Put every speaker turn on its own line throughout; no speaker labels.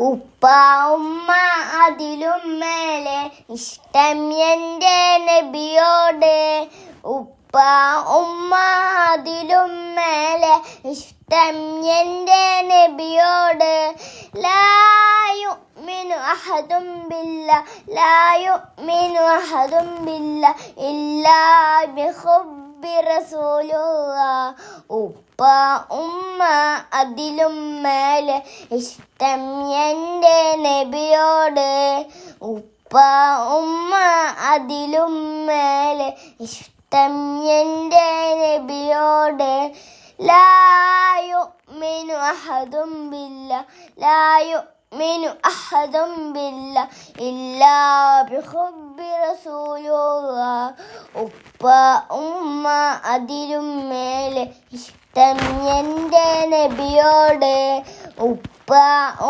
ഉപ്പ ഉമ്മ അതിലും മേലെ ഇഷ്ടം എന്റെ നബിയോട്. ഉപ്പ ഉമ്മ അതിലും മേലെ ഇഷ്ടം എന്റെ നബിയോട്. ലായു മിനു അഹദും ബില്ല ലായു മിനു അഹദും ബില്ല ഇല്ലാ ബിഹുബി റസൂലുള്ള. ഉപ്പ ഉമ്മ അതിലും മേലെ ഇഷ്ടം എന്റെ നബിയോട്. ഉപ്പ ഉമ്മ അതിലും മേലെ ഇഷ്ടം എന്റെ നബിയോട്. ലായു മിനു അഹദും ബില്ല ലായു മിനു അഹദും ബില്ല ഇല്ലാ ബിഹുബ്ബി റസൂലുള്ള ഉപ്പ ഉമ്മ അതിലും മേലെ ഇഷ്ടം എന്റെ നബിയോട് ഉപ്പ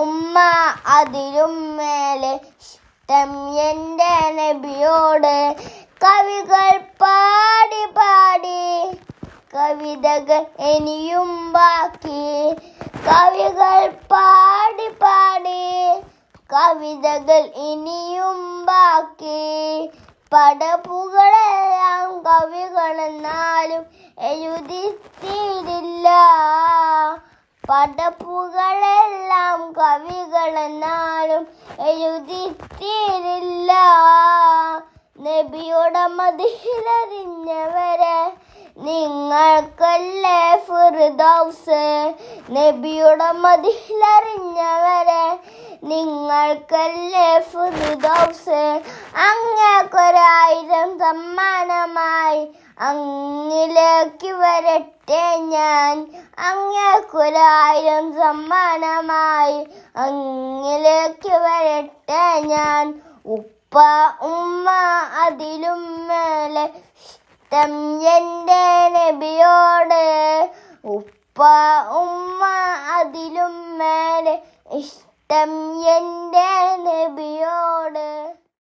ഉമ്മ അതിലും മേലെ ഇഷ്ടം എന്റെ നബിയോട് കവികൾ പാടി പാടി. കവിതകൾ ഇനിയും ബാക്കി. കവികൾ പാടി കവിതകൾ ഇനിയും ബാക്കി. പടപ്പുകളെല്ലാം കവികളെന്നാലും എഴുതിത്തീരില്ല. പടപ്പുകളെല്ലാം കവികളെന്നാലും എഴുതിത്തീരില്ല. നബിയുടെ മതിലറിഞ്ഞവരെ നിങ്ങൾക്കല്ലേ ഫിർദൗസ്? നബിയുടെ മതിലറിഞ്ഞവരെ നിങ്ങൾക്കല്ലേ ഫിർദൗസ്? അങ്ങക്കൊരായിരം സമ്മാനമായി അങ്ങിലേക്ക് വരട്ടെ ഞാൻ. അങ്ങക്കൊരായിരം സമ്മാനമായി അങ്ങിലേക്ക് വരട്ടെ ഞാൻ. ഉപ്പ ഉമ്മ അതിലും മേലെ ഇഷ്ടം എന്റെ നബിയോട്. ഉപ്പ ഉമ്മ അതിലും മേലെ ഇഷ്ടം എന്റെ നബിയോട്.